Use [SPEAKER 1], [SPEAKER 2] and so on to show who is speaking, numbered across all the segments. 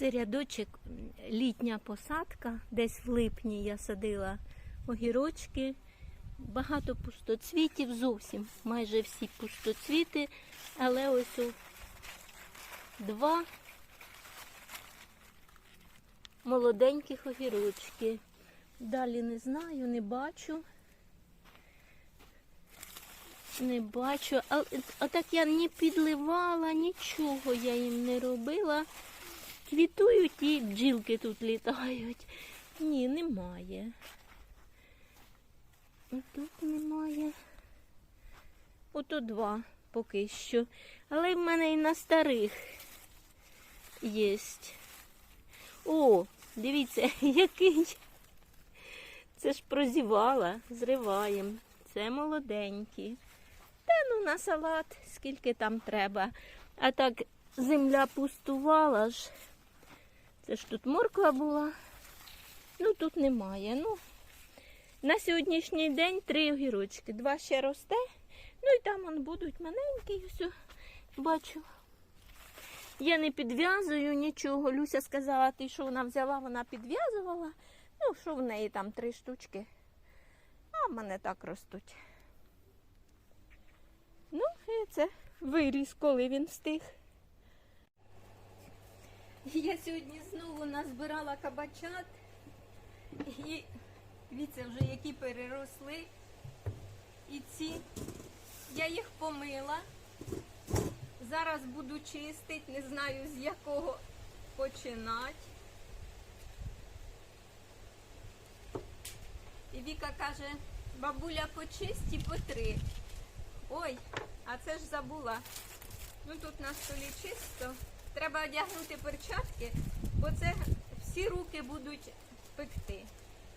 [SPEAKER 1] Це рядочок, літня посадка. Десь в липні я садила огірочки. Багато пустоцвітів, зовсім майже всі пустоцвіти, але ось у два молоденьких огірочки. Далі не знаю, не бачу. Не бачу. А, так я не підливала, нічого я їм не робила. Квітують і бджілки тут літають. Ні, немає. І Тут немає. Ото два поки що. Але в мене і на старих є. О, дивіться, який. Це ж прозівала, зриваємо. Це молоденькі. Та ну на салат, скільки там треба. А так земля пустувала ж. Це ж тут морква була. Ну тут немає. Ну, на сьогоднішній день три огірочки. Два ще росте. Ну і там он будуть маленькі, о, бачу. Я не підв'язую нічого. Люся сказала, ти що вона взяла, вона підв'язувала. Ну, що в неї там три штучки. А в мене так ростуть. Ну, і це виріс, коли він встиг. Я сьогодні знову назбирала кабачат. І дивіться, вже які переросли. І ці. Я їх помила. Зараз буду чистити, не знаю з якого починати. І Віка каже, бабуля почисті по три. Ой, а це ж забула. Ну тут на столі чисто. Треба одягнути перчатки, бо це всі руки будуть пекти.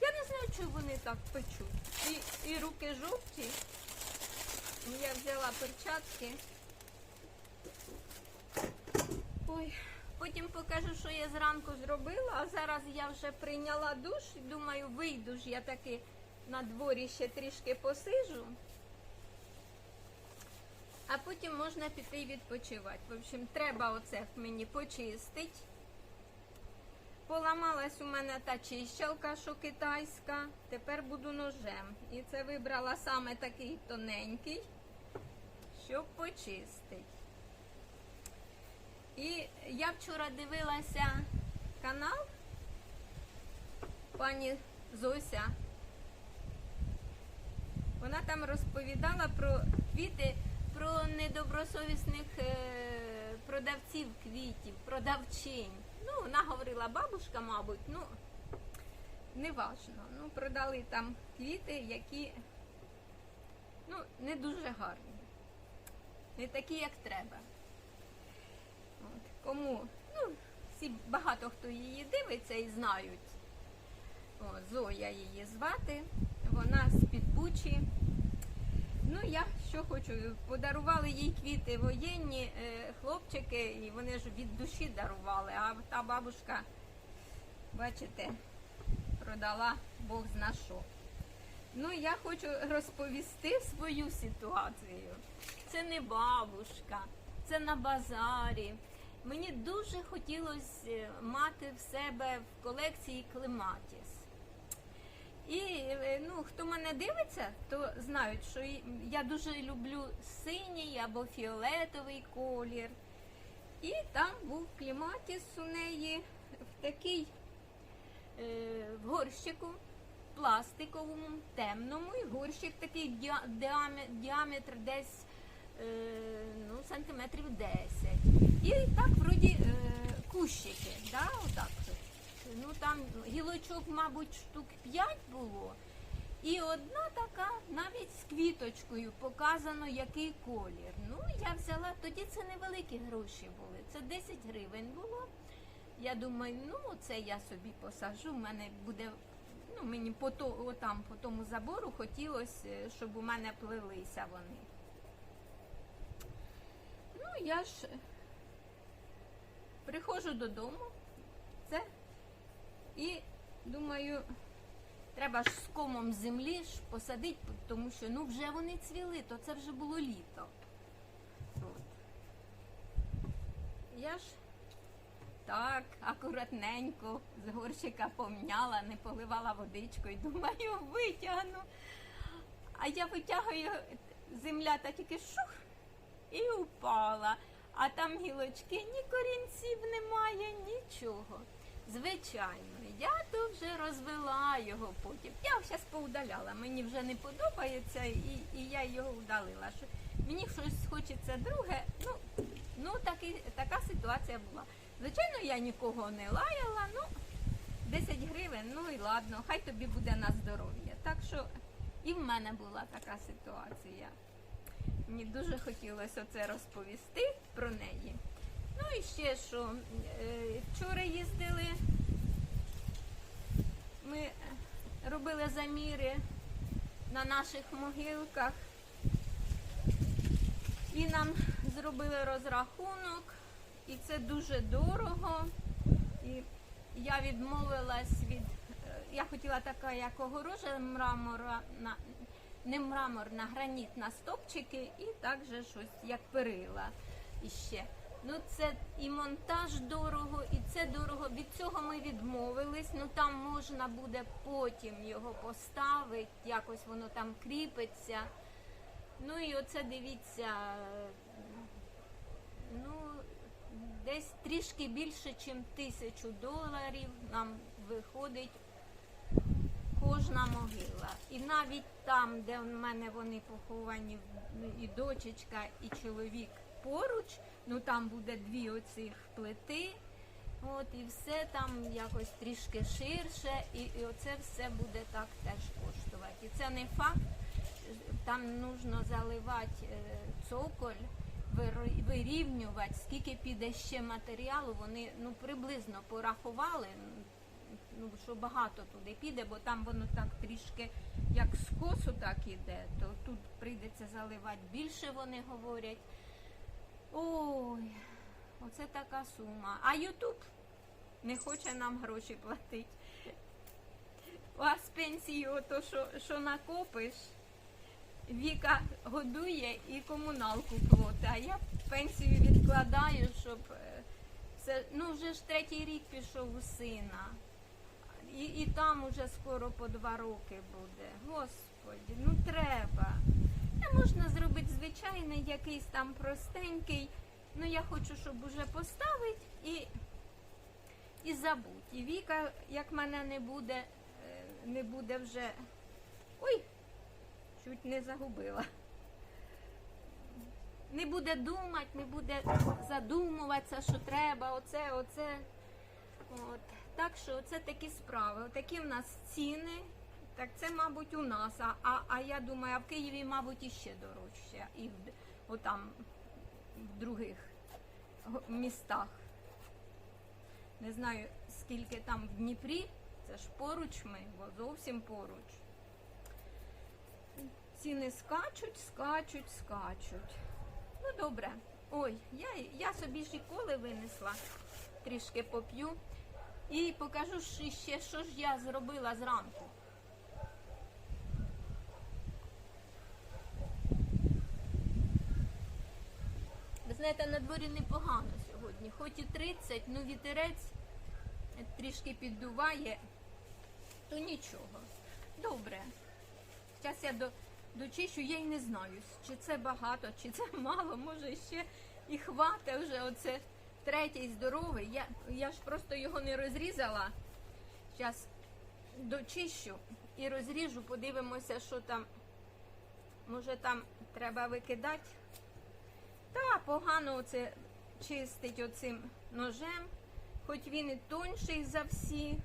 [SPEAKER 1] Я не знаю, чого вони так печуть. І, і руки жовті. Я взяла перчатки. Ой, потім покажу, що я зранку зробила, а зараз я вже прийняла душ і думаю, вийду ж я таки на дворі ще трішки посижу. А потім можна піти відпочивати. В общем, треба оце мені почистити. Поламалась у мене та чищалка, що китайська. Тепер буду ножем. І це вибрала саме такий тоненький, щоб почистити. І я вчора дивилася канал пані Зося. Вона там розповідала про квіти, про недобросовісних е, продавців квітів, продавчинь. Ну, вона говорила, бабушка, мабуть, ну, неважно. Ну, продали там квіти, які ну, не дуже гарні. Не такі, як треба. От. Кому, ну, всі багато хто її дивиться і знають. О, Зоя її звати, вона з Підбучі. Ну, я що хочу, подарували їй квіти воєнні е, хлопчики, і вони ж від душі дарували. А та бабушка, бачите, продала Бог зна що. Ну, я хочу розповісти свою ситуацію. Це не бабушка, це на базарі. Мені дуже хотілося мати в себе в колекції клематіс. І е, ну, хто мене дивиться, то знають, що я дуже люблю синій або фіолетовий колір. І там був клематіс у неї в такий е, в горщику пластиковому, темному, і горщик такий діа- діаме- діаметр десь е, ну, сантиметрів 10. І так вроді е, кущики, да, отак. Ну там гілочок, мабуть, штук 5 було. І одна така навіть з квіточкою показано, який колір. Ну, я взяла, тоді це невеликі гроші були. Це 10 гривень було. Я думаю, ну це я собі посажу. в мене буде, ну мені по то, отам, по тому забору хотілося, е, щоб у мене плелися вони. Ну, я ж приходжу додому, це і думаю, треба ж з комом землі ж посадити, тому що ну вже вони цвіли, то це вже було літо. От. Я ж так, акуратненько з горщика помняла, не поливала водичкою. Думаю, витягну. А я витягую, земля та тільки шух і упала. А там гілочки, ні корінців немає, нічого. Звичайно, я то вже розвела його потім. Я зараз поудаляла, мені вже не подобається, і, і я його удалила. Що мені щось хочеться друге. Ну, ну таки, така ситуація була. Звичайно, я нікого не лаяла, ну 10 гривень, ну і ладно, хай тобі буде на здоров'я. Так що і в мене була така ситуація. Мені дуже хотілося це розповісти про неї. Ну і ще що, е, вчора їздили, ми робили заміри на наших могилках і нам зробили розрахунок, і це дуже дорого. І я відмовилась від. е, Я хотіла така, як огорожа мрамора на не мрамор, на граніт стопчики, і також щось як перила іще. Ну це і монтаж дорого, і це дорого. Від цього ми відмовились. Ну там можна буде потім його поставити, якось воно там кріпиться. Ну і оце дивіться, ну десь трішки більше, ніж тисячу доларів нам виходить кожна могила. І навіть там, де в мене вони поховані, і дочечка, і чоловік поруч, ну там буде дві оцих плити. От і все там якось трішки ширше, і, і оце все буде так теж коштувати. І це не факт, там нужно заливати е, цоколь, вирівнювати, скільки піде ще матеріалу. Вони ну приблизно порахували, ну що багато туди піде, бо там воно так трішки як скосу так іде, то тут прийдеться заливати більше, вони говорять. Ой, оце така сума. А Ютуб не хоче нам гроші платити. А з пенсії, ото що, що накопиш, Віка годує і комуналку платить. А я пенсію відкладаю, щоб все. Ну вже ж третій рік пішов у сина. І, і там уже скоро по два роки буде. Господі, ну треба. Можна зробити звичайний якийсь там простенький. Ну я хочу, щоб уже поставити і, і забудь. І Віка, як мене не буде, е, не буде вже. Ой, чуть не загубила. Не буде думати, не буде задумуватися, що треба, оце, оце. От. Так що це такі справи. Такі в нас ціни. Так це, мабуть, у нас. А, а, я думаю, а в Києві, мабуть, іще дорожче. І в, отам, в других містах. Не знаю, скільки там в Дніпрі. Це ж поруч ми, бо зовсім поруч. Ціни скачуть, скачуть, скачуть. Ну добре. Ой, я, я собі ж і коли винесла, трішки поп'ю. І покажу ще, що ж я зробила зранку. Знаєте, на дворі непогано сьогодні. Хоч і 30, ну вітерець трішки піддуває, то нічого. Добре. Зараз я до, дочищу, я й не знаю, чи це багато, чи це мало, може ще і хвата вже оце третій здоровий. Я, я ж просто його не розрізала. Зараз дочищу і розріжу, подивимося, що там. Може там треба викидати. Та погано оце чистить оцим ножем, хоч він і тонший за всі,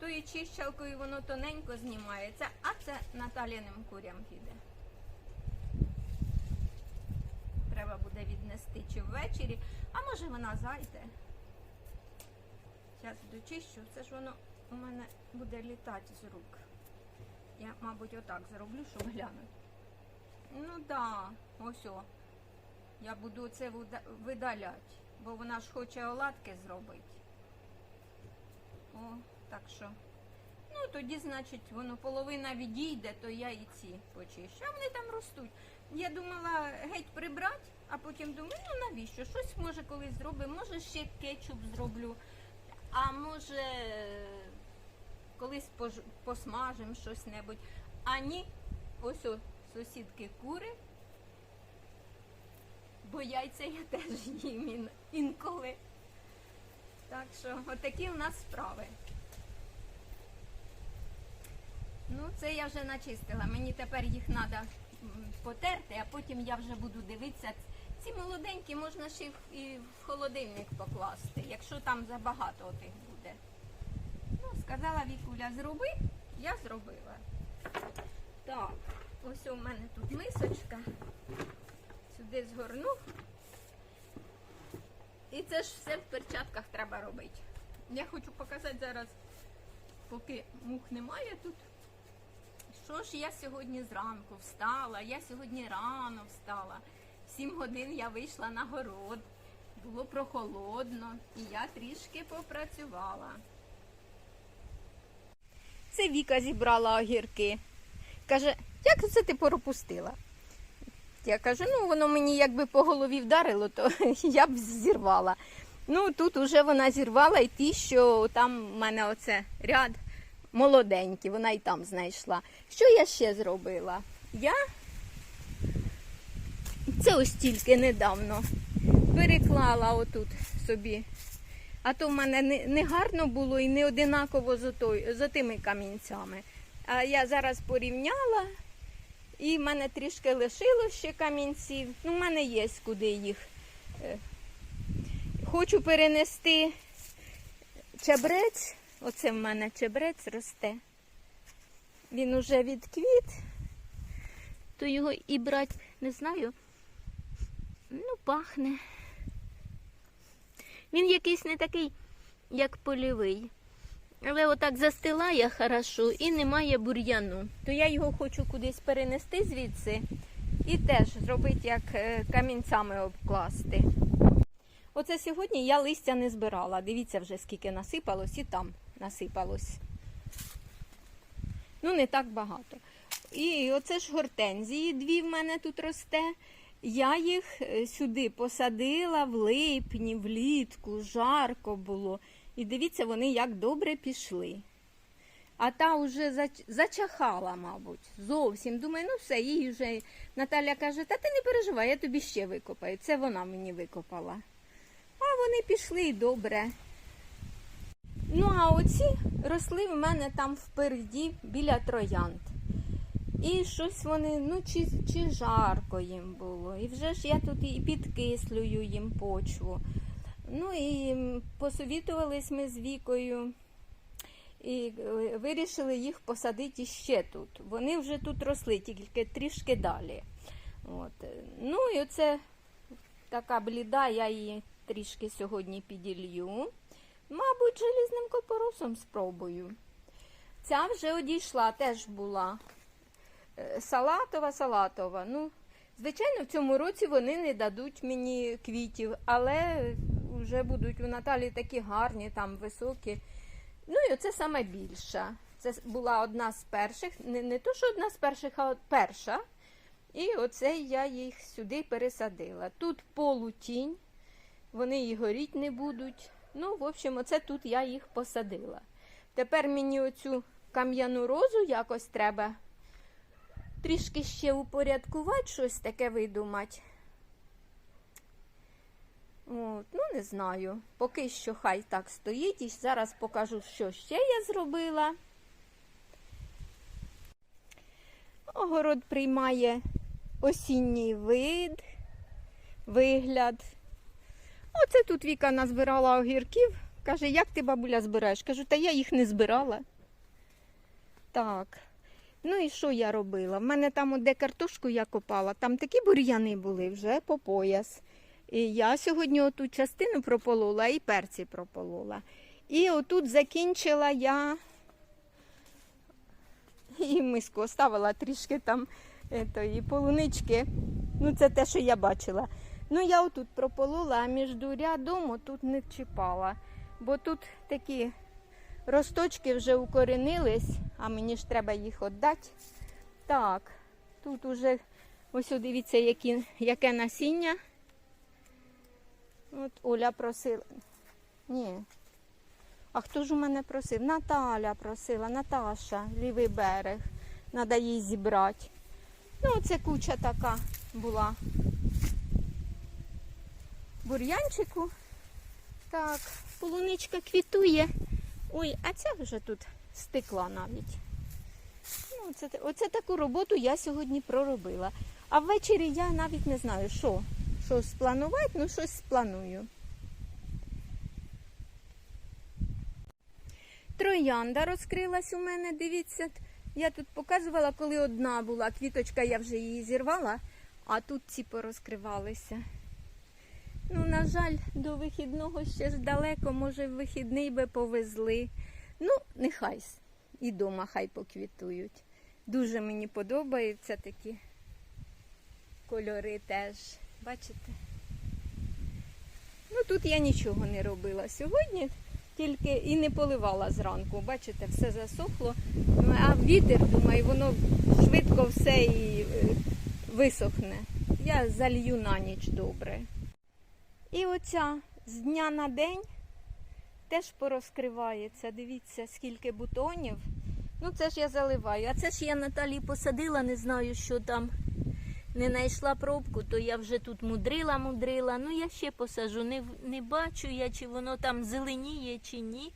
[SPEAKER 1] тою чищалкою воно тоненько знімається, а це Наталіним курям піде. Треба буде віднести чи ввечері, а може вона зайде. Зараз дочищу, це ж воно у мене буде літати з рук. Я, мабуть, отак зроблю, щоб глянути. Ну так, да, ось о. Я буду це видаляти, бо вона ж хоче оладки зробити. О, так що. Ну, тоді, значить, воно половина відійде, то я і ці почищу. А вони там ростуть. Я думала геть прибрати, А потім думаю, ну навіщо? Щось може колись зробимо, може ще кетчуп зроблю, а може колись посмажемо щось небудь. А ні, ось о, сусідки кури. Яйця я теж їм інколи. Так що, отакі у нас справи. Ну, це я вже начистила. Мені тепер їх треба потерти, а потім я вже буду дивитися. Ці молоденькі можна ще і в холодильник покласти, якщо там забагато отих буде. Ну, сказала Вікуля, зроби, я зробила. Так, ось у мене тут мисочка. Сюди згорну. І це ж все в перчатках треба робити. Я хочу показати зараз, поки мух немає тут. Що ж я сьогодні зранку встала? Я сьогодні рано встала. В 7 годин я вийшла на город. Було прохолодно, і я трішки попрацювала. Це Віка зібрала огірки. Каже, як це ти пропустила? Я кажу, ну воно мені якби по голові вдарило, то я б зірвала. Ну тут уже вона зірвала і ті, що там в мене оце ряд молоденькі, вона і там знайшла. Що я ще зробила? Я це ось тільки недавно переклала отут собі. А то в мене не, гарно було і не одинаково з, отой, з тими камінцями. А я зараз порівняла, і в мене трішки лишило ще камінців. Ну, в мене є куди їх. е, Хочу перенести чебрець. Оце в мене чебрець росте. Він уже відквіт, то його і брати не знаю. Ну, пахне. Він якийсь не такий, як польовий. Але отак застилає хорошо і немає бур'яну. То я його хочу кудись перенести звідси і теж зробити, як е, камінцями обкласти. Оце сьогодні я листя не збирала. Дивіться вже, скільки насипалось, і там насипалось. Ну, не так багато. І оце ж гортензії дві в мене тут росте. Я їх е, сюди посадила в липні, влітку, жарко було. І дивіться, вони як добре пішли. А та вже зачахала, мабуть, зовсім. Думаю, ну все, їй вже Наталя каже, та ти не переживай, я тобі ще викопаю. Це вона мені викопала. А вони пішли і добре. Ну, а оці росли в мене там впереді біля троянд. І щось вони, ну, чи, чи жарко їм було. І вже ж я тут і підкислюю їм почву. Ну і посовітувались ми з Вікою і е, вирішили їх посадити ще тут. Вони вже тут росли, тільки трішки далі. От. Ну і оце така бліда, я її трішки сьогодні піділью. Мабуть, желізним копоросом спробую. Ця вже одійшла, теж була е, салатова, салатова. Ну, звичайно, в цьому році вони не дадуть мені квітів, але вже будуть у Наталі такі гарні, там високі. Ну і оце саме більша. Це була одна з перших, не, не то, що одна з перших, а перша. І оце я їх сюди пересадила. Тут полутінь, вони і горіть не будуть. Ну, в общем, оце тут я їх посадила. Тепер мені оцю кам'яну розу якось треба трішки ще упорядкувати, щось таке видумати. Ну, не знаю. Поки що хай так стоїть. І зараз покажу, що ще я зробила. Огород приймає осінній вид, вигляд. Оце тут Віка назбирала огірків. Каже, як ти, бабуля, збираєш? Кажу, та я їх не збирала. Так. Ну і що я робила? В мене там, де картошку я копала, там такі бур'яни були вже по пояс. І я сьогодні оту частину прополола і перці прополола. І отут закінчила я і миску оставила трішки там етої полунички. Ну, це те, що я бачила. Ну, я отут прополола, а між рядом отут не чіпала. Бо тут такі росточки вже укоренились, а мені ж треба їх віддати. Так, тут уже ось дивіться, які, яке насіння От Оля просила. Ні. А хто ж у мене просив? Наталя просила, Наташа, лівий берег. Треба її зібрати. Ну, це куча така була. Бур'янчику. Так, полуничка квітує. Ой, а ця вже тут стекла навіть. Ну, це, оце таку роботу я сьогодні проробила. А ввечері я навіть не знаю, що. Що спланувати, ну щось спланую. Троянда розкрилась у мене, дивіться. Я тут показувала, коли одна була квіточка, я вже її зірвала, а тут ці порозкривалися. Ну, на жаль, до вихідного ще ж далеко, може, в вихідний би повезли. Ну, нехай і дома хай поквітують. Дуже мені подобаються такі кольори теж. Бачите? Ну тут я нічого не робила сьогодні, тільки і не поливала зранку. Бачите, все засохло. А вітер, думаю, воно швидко все і е, висохне. Я залью на ніч добре. І оця з дня на день теж порозкривається. Дивіться, скільки бутонів. Ну, це ж я заливаю. А це ж я Наталі посадила, не знаю, що там. Не знайшла пробку, то я вже тут мудрила, мудрила. Ну, я ще посажу. Не, не бачу я, чи воно там зеленіє, чи ні.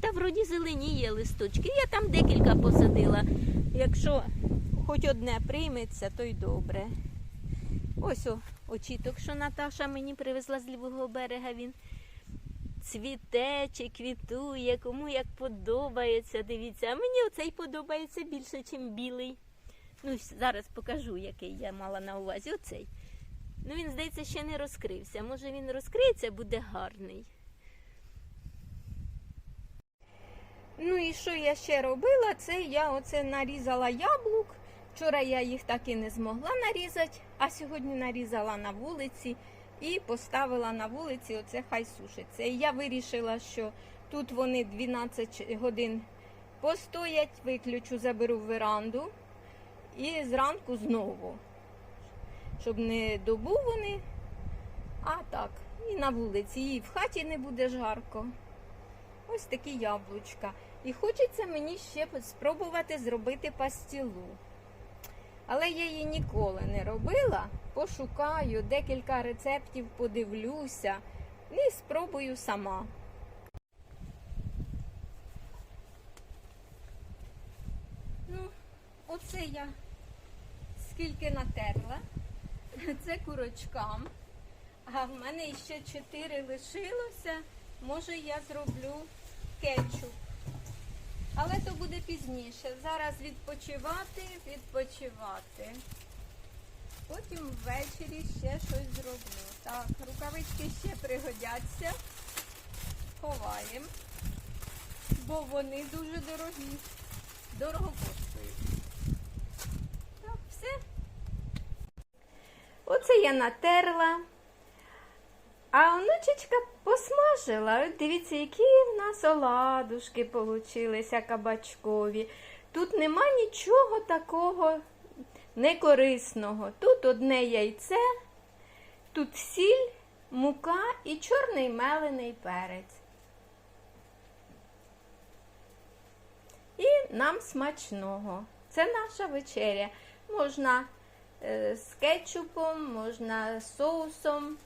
[SPEAKER 1] Та вроді зеленіє листочки. Я там декілька посадила. Якщо хоч одне прийметься, то й добре. Ось о, очіток, що Наташа мені привезла з лівого берега. Він цвіте чи квітує, кому як подобається. Дивіться, а мені оцей подобається більше, ніж білий. Ну, зараз покажу, який я мала на увазі. Оцей. Ну, він, здається, ще не розкрився. Може він розкриється, буде гарний. Ну і що я ще робила? Це я оце нарізала яблук. Вчора я їх так і не змогла нарізати, а сьогодні нарізала на вулиці і поставила на вулиці, оце хай сушиться. І я вирішила, що тут вони 12 годин постоять, виключу, заберу в веранду і зранку знову. Щоб не добу вони, а так, і на вулиці, і в хаті не буде жарко. Ось такі яблучка. І хочеться мені ще спробувати зробити пастілу. Але я її ніколи не робила. Пошукаю, декілька рецептів подивлюся і спробую сама. Ну, оце я скільки натерла. Це курочкам. А в мене ще чотири лишилося. Може я зроблю кетчуп. Але то буде пізніше. Зараз відпочивати, відпочивати. Потім ввечері ще щось зроблю. Так, рукавички ще пригодяться. Ховаємо. Бо вони дуже дорогі. Дорого коштують. Так, все. Оце я натерла. А онучечка посмажила. От дивіться, які в нас оладушки получилися кабачкові. Тут нема нічого такого некорисного. Тут одне яйце, тут сіль, мука і чорний мелений перець. І нам смачного. Це наша вечеря. Можна з кетчупом, можна з соусом.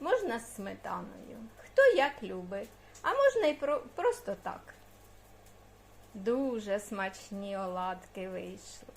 [SPEAKER 1] Можна з сметаною. Хто як любить. А можна і про, просто так. Дуже смачні оладки вийшли.